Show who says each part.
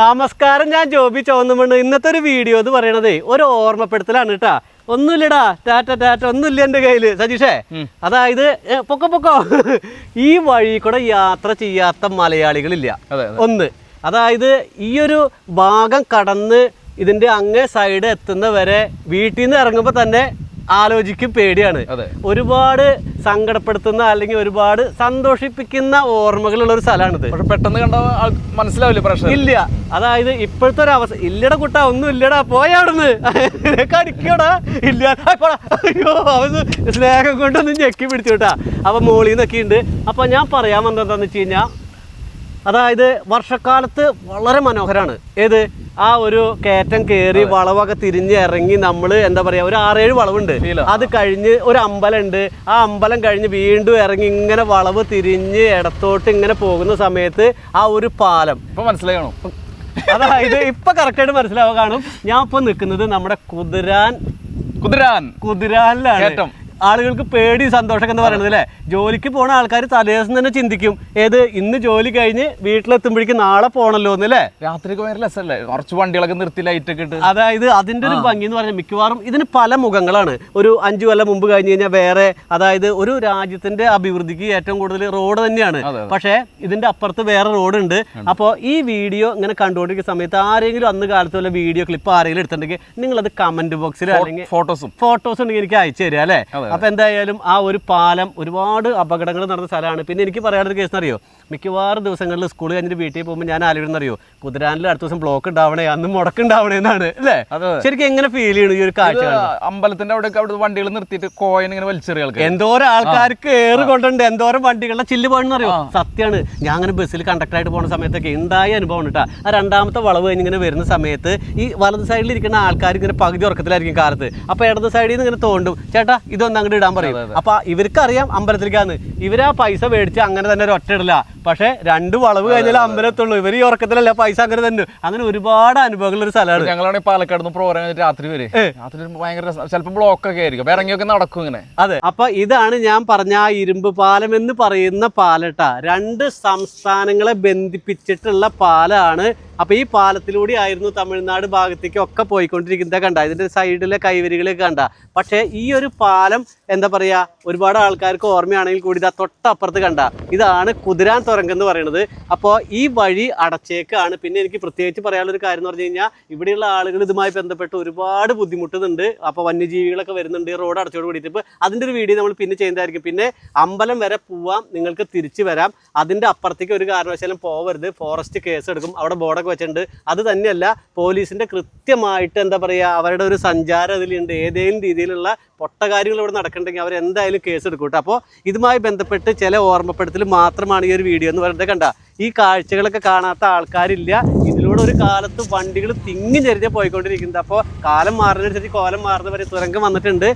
Speaker 1: നമസ്കാരം ഞാൻ ജോബി ചോന്നുമുണ്ട് ഇന്നത്തെ ഒരു വീഡിയോ എന്ന് പറയണതേ ഒരു ഓർമ്മപ്പെടുത്തലാണ് കേട്ടാ ഒന്നുമില്ലടാ. ടാറ്റ ടാറ്റ. ഒന്നുമില്ല എന്റെ കയ്യിൽ സജീഷേ അതായത് പൊക്ക പൊക്കോ. ഈ വഴി കൂടെ യാത്ര ചെയ്യാത്ത മലയാളികളില്ല. ഒന്ന് അതായത് ഈ ഒരു ഭാഗം കടന്ന് ഇതിന്റെ അങ്ങേ സൈഡ് എത്തുന്ന വരെ വീട്ടിൽ നിന്ന് ഇറങ്ങുമ്പോൾ തന്നെ ആലോചിക്കും പേടിയാണ്. ഒരുപാട് സങ്കടപ്പെടുത്തുന്ന അല്ലെങ്കിൽ ഒരുപാട് സന്തോഷിപ്പിക്കുന്ന ഓർമ്മകളുള്ള ഒരു സ്ഥലമാണിത്
Speaker 2: പെട്ടെന്ന് കണ്ട മനസ്സിലാവില്ല പ്രശ്നം
Speaker 1: ഇല്ല. അതായത് ഇപ്പോഴത്തെ ഒരു അവസ്ഥ. ഇല്ലടാ കുട്ട ഒന്നും ഇല്ലടാ പോയാടുന്ന് കടിക്കോടാ ഇല്ല. അയ്യോ അവന് സ്നേഹം കൊണ്ടൊന്നും ഞെക്കി പിടിച്ചു കേട്ടാ. അപ്പൊ മോളിൽ നിന്നൊക്കെ ഉണ്ട് അപ്പൊ ഞാൻ പറയാൻ വന്നത് എന്താന്ന് വെച്ച് കഴിഞ്ഞാൽ അതായത് വർഷക്കാലത്ത് വളരെ മനോഹരമാണ് ഏത്? ആ ഒരു കയറ്റം കയറി വളവൊക്കെ തിരിഞ്ഞ് ഇറങ്ങി നമ്മൾ എന്താ പറയാ ഒരു ആറേഴ് വളവുണ്ട്. അത് കഴിഞ്ഞ് ഒരു അമ്പലം ഉണ്ട് ആ അമ്പലം കഴിഞ്ഞ് വീണ്ടും ഇറങ്ങി ഇങ്ങനെ വളവ് തിരിഞ്ഞ് ഇടത്തോട്ട് ഇങ്ങനെ പോകുന്ന സമയത്ത് ആ ഒരു പാലം.
Speaker 2: ഇപ്പൊ മനസ്സിലാക്കണം
Speaker 1: അതായത് ഇപ്പൊ കറക്റ്റായിട്ട് മനസ്സിലാവുക കാണും. ഞാൻ ഇപ്പൊ നിൽക്കുന്നത് നമ്മുടെ കുതിരാൻ
Speaker 2: കുതിരാൻ.
Speaker 1: കുതിരാനിലാണ്. ആളുകൾക്ക് പേടി സന്തോഷമൊക്കെ എന്ന് പറയുന്നത് അല്ലേ? ജോലിക്ക് പോണ ആൾക്കാർ തലേദിവസം തന്നെ ചിന്തിക്കും. ഏത് ഇന്ന് ജോലി കഴിഞ്ഞ് വീട്ടിലെത്തുമ്പോഴേക്കും നാളെ പോണല്ലോ
Speaker 2: എന്നല്ലേ ഭയങ്കര രസമല്ലേ? കുറച്ച് വണ്ടികളൊക്കെ നിർത്തി ലൈറ്റ് ഒക്കെ ഇട്ട്.
Speaker 1: അതായത് അതിന്റെ ഒരു ഭംഗി എന്ന് പറഞ്ഞാൽ മിക്കവാറും ഇതിന് പല മുഖങ്ങളാണ്. ഒരു അഞ്ചു കൊല്ലം മുമ്പ് കഴിഞ്ഞ് കഴിഞ്ഞാൽ വേറെ അതായത് ഒരു രാജ്യത്തിന്റെ അഭിവൃദ്ധിക്ക് ഏറ്റവും കൂടുതൽ റോഡ് തന്നെയാണ്. പക്ഷെ ഇതിന്റെ അപ്പുറത്ത് വേറെ റോഡ് ഉണ്ട്. അപ്പോൾ ഈ വീഡിയോ ഇങ്ങനെ കണ്ടുകൊണ്ടിരിക്കുന്ന സമയത്ത് ആരെങ്കിലും അന്ന് കാലത്ത് വല്ല വീഡിയോ ക്ലിപ്പ് ആരെങ്കിലും എടുത്തിട്ടുണ്ടെങ്കിൽ നിങ്ങൾ അത് കമന്റ് ബോക്സിൽ അല്ലെങ്കിൽ
Speaker 2: ഫോട്ടോസും
Speaker 1: ഫോട്ടോസ് ഉണ്ടെങ്കിൽ എനിക്ക് അയച്ചു തരിക അല്ലേ. അപ്പൊ എന്തായാലും ആ ഒരു പാലം ഒരുപാട് അപകടങ്ങൾ നടന്ന സ്ഥലമാണ്. പിന്നെ എനിക്ക് പറയാനുള്ള കേസ് അറിയോ മിക്കവാറും ദിവസങ്ങളിൽ സ്കൂൾ കഴിഞ്ഞിട്ട് വീട്ടിൽ പോകുമ്പോൾ ഞാൻ ആലോചിക്കുന്ന അറിയോ കുതിരാനിൽ അടുത്ത ദിവസം ബ്ലോക്ക് ഉണ്ടാവണേ അന്ന് മുടക്ക് ഉണ്ടാവണേ എന്നാണ് അല്ലേ. ശരിക്കും എങ്ങനെ ഫീൽ ചെയ്യുന്നു ഈ ഒരു കാഴ്ച
Speaker 2: അമ്പലത്തിന്റെ അവിടെ അവിടെ വണ്ടികൾ നിർത്തിയിട്ട് കോയിൻ ഇങ്ങനെ വലിച്ചെറിയ ആൾക്കാർ
Speaker 1: എന്തോരം ആൾക്കാർക്ക് ഏറ് കൊണ്ടുണ്ട് എന്തോരം വണ്ടികളുടെ ചില്ല് പോകണമെന്ന് അറിയോ സത്യമാണ് ഞാൻ അങ്ങനെ ബസ്സിൽ കണ്ടക്ടറായിട്ട് പോകുന്ന സമയത്തൊക്കെ ഉണ്ടായ അനുഭവം കേട്ടോ ആ രണ്ടാമത്തെ വളവ് കഴിഞ്ഞ് ഇങ്ങനെ വരുന്ന സമയത്ത് ഈ വലത് സൈഡിൽ ഇരിക്കുന്ന ആൾക്കാർ ഇങ്ങനെ പകുതി ഉറക്കത്തിലായിരിക്കും കാലത്ത്. അപ്പൊ ഇടത് സൈഡിൽ നിന്ന് ഇങ്ങനെ തോണ്ടും. ചേട്ടാ ഇതൊന്നും അങ്ങോട്ട് ഇടാൻ പറയും. അപ്പൊ ഇവർക്ക് അറിയാം അമ്പലത്തിലേക്കാന്ന് ഇവരാ പൈസ മേടിച്ച് അങ്ങനെ തന്നെ ഒരു ഒറ്റ ഇടില്ല പക്ഷെ രണ്ട് വളവ് കഴിഞ്ഞാൽ അമ്പലത്തുള്ളൂ ഇവർ ഈ ഉറക്കത്തിലല്ല പൈസ അങ്ങനെ തന്നെ അങ്ങനെ ഒരുപാട് അനുഭവങ്ങളുള്ള ഒരു സ്ഥലമാണ്.
Speaker 2: ഞങ്ങളാണെങ്കിൽ പാലക്കാട് നിന്ന് പ്രോഗ്രാം രാത്രി വരെ. രാത്രി ഭയങ്കര ചിലപ്പോൾ ബ്ലോക്ക് ഒക്കെ ആയിരിക്കും. അപ്പൊ ഇറങ്ങിയൊക്കെ നടക്കും ഇങ്ങനെ.
Speaker 1: അതെ. അപ്പൊ ഇതാണ് ഞാൻ പറഞ്ഞ ആ ഇരുമ്പ് പാലം എന്ന് പറയുന്ന പാലട്ട. രണ്ട് സംസ്ഥാനങ്ങളെ ബന്ധിപ്പിച്ചിട്ടുള്ള പാലാണ്. അപ്പൊ ഈ പാലത്തിലൂടെ ആയിരുന്നു തമിഴ്നാട് ഭാഗത്തേക്ക് ഒക്കെ പോയിക്കൊണ്ടിരിക്കുന്നത് കണ്ട ഇതിന്റെ സൈഡിലെ കൈവരികളൊക്കെ കണ്ട. പക്ഷേ ഈ ഒരു പാലം എന്താ പറയാ ഒരുപാട് ആൾക്കാർക്ക് ഓർമ്മയാണെങ്കിൽ കൂടി ഇതാ തൊട്ടപ്പുറത്ത് കണ്ട. ഇതാണ് കുതിരാൻ തുരങ്കം എന്ന് പറയുന്നത്. അപ്പോൾ ഈ വഴി അടച്ചേക്കാണ്. പിന്നെ എനിക്ക് പ്രത്യേകിച്ച് പറയാനുള്ളൊരു കാര്യം എന്ന് പറഞ്ഞു കഴിഞ്ഞാൽ ഇവിടെയുള്ള ആളുകൾ ഇതുമായി ബന്ധപ്പെട്ട് ഒരുപാട് ബുദ്ധിമുട്ടുന്നുണ്ട്. അപ്പോൾ വന്യജീവികളൊക്കെ വരുന്നുണ്ട് റോഡ് അടച്ചോട് കൂടിയിട്ട്. ഇപ്പോൾ അതിന്റെ ഒരു വീഡിയോ നമ്മൾ പിന്നെ ചെയ്യുന്നതായിരിക്കും. പിന്നെ അമ്പലം വരെ പോവാം നിങ്ങൾക്ക് തിരിച്ചു വരാം. അതിന്റെ അപ്പുറത്തേക്ക് ഒരു കാരണവശാലും പോവരുത്. ഫോറസ്റ്റ് കേസ് എടുക്കും. അവിടെ ബോർഡൊക്കെ വെച്ചിട്ടുണ്ട്. അത് തന്നെയല്ല പോലീസിന്റെ കൃത്യമായിട്ട് എന്താ പറയുക അവരുടെ ഒരു സഞ്ചാരം അതിലുണ്ട്. ഏതെങ്കിലും രീതിയിലുള്ള പൊട്ട കാര്യങ്ങൾ ഇവിടെ നടക്കണ്ടെങ്കിൽ അവർ എന്തായാലും കേസ് എടുക്കും കേട്ടോ. അപ്പോൾ ഇതുമായി ബന്ധപ്പെട്ട് ചില ഓർമ്മപ്പെടുത്തൽ മാത്രമാണ് ഈ ഒരു വീഡിയോ എന്ന് പറയുന്നത് കണ്ട ഈ കാഴ്ചകളൊക്കെ കാണാത്ത ആൾക്കാരില്ല. ഇതിലൂടെ ഒരു കാലത്ത് വണ്ടികൾ തിങ്ങി ഞെരിഞ്ഞ് പോയിക്കൊണ്ടിരിക്കുന്നത് അപ്പോൾ കാലം മാറുന്നതനുസരിച്ച് കോലം മാറുന്നവരെ തുരങ്കം വന്നിട്ടുണ്ട്.